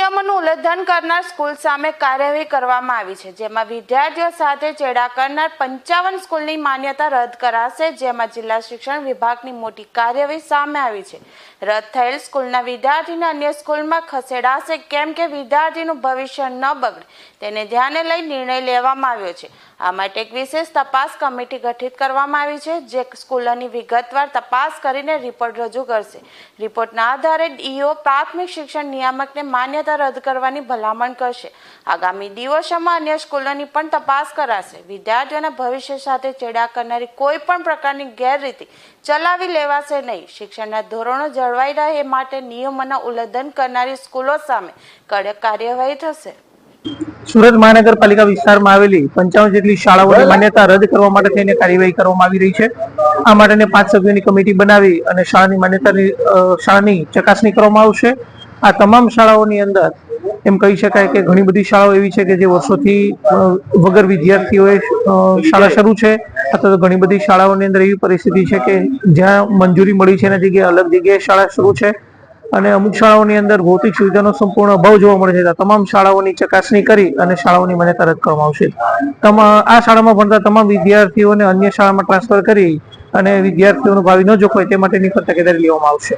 કરનાર સ્કૂલ સામે કાર્યવાહી કરવામાં આવી છે, જેમાં વિદ્યાર્થીઓ સાથે ચેડા કરનાર પંચાવન સ્કૂલની માન્યતા રદ કરાશે, જેમાં જિલ્લા શિક્ષણ વિભાગની મોટી કાર્યવાહી સામે આવી છે. રદ થયેલ સ્કૂલના વિદ્યાર્થીને અન્ય સ્કૂલમાં ખસેડાશે, કેમ કે વિદ્યાર્થીનું ભવિષ્ય ન બગડે, તેને ધ્યાને લઈ નિર્ણય લેવામાં આવ્યો છે. આ માટે એક વિશેષ તપાસ કમિટી ગઠિત કરવામાં આવી છે, જે સ્કૂલોની વિગતવાર તપાસ કરીને રિપોર્ટ રજૂ કરશે. રિપોર્ટના આધારે ડીઓ પ્રાથમિક શિક્ષણ નિયામકને માન્યતા રદ કરવાની ભલામણ કરશે. આગામી દિવસોમાં અન્ય સ્કૂલોની પણ તપાસ કરાશે. વિદ્યાર્થીઓના ભવિષ્ય સાથે ચેડા કરનારી કોઈ પણ પ્રકારની ગેરરીતિ ચલાવી લેવાશે નહીં. શિક્ષણના ધોરણો જળવાઈ રહે માટે નિયમોના ઉલ્લંઘન કરનારી સ્કૂલો સામે કડક કાર્યવાહી થશે. સુરત મહાનગરપાલિકા વિસ્તારમાં આવેલી પંચાવન જેટલી શાળાઓની માન્યતા રદ કરવા માટે થઈને કાર્યવાહી કરવામાં આવી રહી છે. આ માટેની પાંચ સભ્યોની કમિટી બનાવી અને શાળાની માન્યતાની શાળાની ચકાસણી કરવામાં આવશે. આ તમામ શાળાઓની અંદર એમ કહી શકાય કે ઘણી બધી શાળાઓ એવી છે કે જે વર્ષોથી વગર વિદ્યાર્થીઓએ શાળા શરૂ છે. અથવા તો ઘણી બધી શાળાઓની અંદર એવી પરિસ્થિતિ છે કે જ્યાં મંજૂરી મળી છે એના જગ્યાએ અલગ જગ્યાએ શાળા શરૂ છે. અને અમુક શાળાઓની અંદર ભૌતિક સુવિધાનો સંપૂર્ણ અભાવ જોવા મળે છે. તમામ શાળાઓની ચકાસણી કરી અને શાળાઓની માન્યતા રદ કરવામાં આવશે. આ શાળામાં ભણતા તમામ વિદ્યાર્થીઓને અન્ય શાળામાં ટ્રાન્સફર કરી અને વિદ્યાર્થીઓનું ભાવિ ન જોખવાય તે માટેની પણ તકેદારી લેવામાં આવશે.